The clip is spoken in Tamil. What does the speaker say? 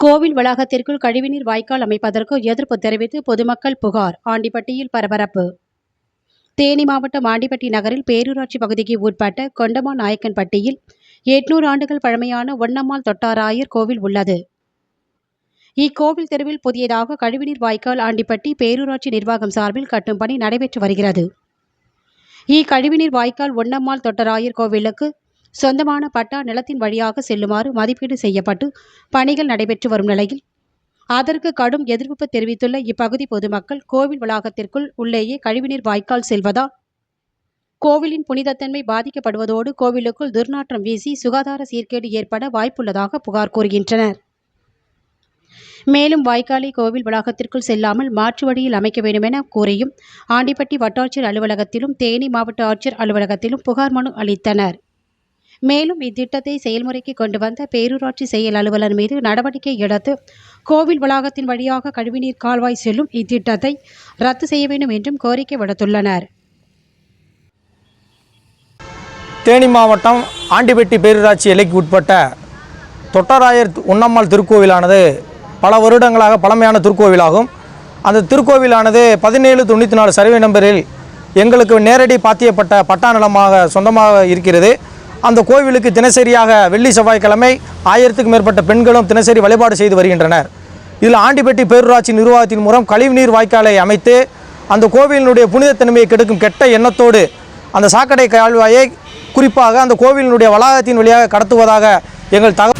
கோவில் வளாகத்திற்குள் கழிவுநீர் வாய்க்கால் அமைப்பதற்கு எதிர்ப்பு தெரிவித்து பொதுமக்கள் புகார். ஆண்டிப்பட்டியில் பரபரப்பு. தேனி மாவட்டம் ஆண்டிப்பட்டி நகரில் பேரூராட்சி பகுதிக்கு உட்பட்ட கொண்டமா நாயக்கன்பட்டியில் எட்நூறு ஆண்டுகள் பழமையான ஒன்னம்மாள் தொட்டாராயர் கோவில் உள்ளது. இக்கோவில் தெருவில் புதியதாக கழிவுநீர் வாய்க்கால் ஆண்டிப்பட்டி பேரூராட்சி நிர்வாகம் சார்பில் கட்டும் பணி நடைபெற்று வருகிறது. இக்கழிவுநீர் வாய்க்கால் ஒன்னம்மாள் தொட்டராயர் கோவிலுக்கு சொந்தமான பட்டா நிலத்தின் வழியாக செல்லுமாறு மதிப்பீடு செய்யப்பட்டு பணிகள் நடைபெற்று வரும் நிலையில் அதற்கு கடும் எதிர்ப்பு தெரிவித்துள்ள இப்பகுதி பொதுமக்கள் கோவில் வளாகத்திற்குள் உள்ளேயே கழிவுநீர் வாய்க்கால் செல்வதால் கோவிலின் புனிதத்தன்மை பாதிக்கப்படுவதோடு கோவிலுக்குள் துர்நாற்றம் வீசி சுகாதார சீர்கேடு ஏற்பட வாய்ப்புள்ளதாக புகார் கூறுகின்றனர். மேலும் வாய்க்காலை கோவில் வளாகத்திற்குள் செல்லாமல் மாற்று வழியில் அமைக்க வேண்டும் என கூறியும் ஆண்டிப்பட்டி வட்டாட்சியர் அலுவலகத்திலும் தேனி மாவட்ட ஆட்சியர் அலுவலகத்திலும் புகார் மனு அளித்தனர். மேலும் இத்திட்டத்தை செயல்முறைக்கு கொண்டு வந்த பேரூராட்சி செயல் அலுவலர் மீது நடவடிக்கை எடுத்து கோவில் வளாகத்தின் வழியாக கழிவுநீர் கால்வாய் செல்லும் இத்திட்டத்தை ரத்து செய்ய வேண்டும் என்றும் கோரிக்கை விடுத்துள்ளனர். தேனி மாவட்டம் ஆண்டிபெட்டி பேரூராட்சி எல்லைக்கு உட்பட்ட தொட்டராயர் உண்ணம்மாள் திருக்கோவிலானது பல வருடங்களாக பழமையான திருக்கோவிலாகும். அந்த திருக்கோவிலானது பதினேழு தொண்ணூற்றி நாலு சர்வே நம்பரில் எங்களுக்கு நேரடி பாத்தியப்பட்ட பட்டா நிலமாக சொந்தமாக இருக்கிறது. அந்த கோவிலுக்கு தினசரியாக வெள்ளி செவ்வாய்க்கிழமை ஆயிரத்துக்கும் மேற்பட்ட பெண்களும் தினசரி வழிபாடு செய்து வருகின்றனர். இதில் ஆண்டிப்பட்டி பேரூராட்சி நிர்வாகத்தின் மூலம் கழிவுநீர் வாய்க்காலை அமைத்து அந்த கோவிலினுடைய புனிதத்தன்மையை கெடுக்கும் கெட்ட எண்ணத்தோடு அந்த சாக்கடை கால்வாயை குறிப்பாக அந்த கோவிலினுடைய வளாகத்தின் வழியாக கடத்துவதாக எங்கள் தகவல்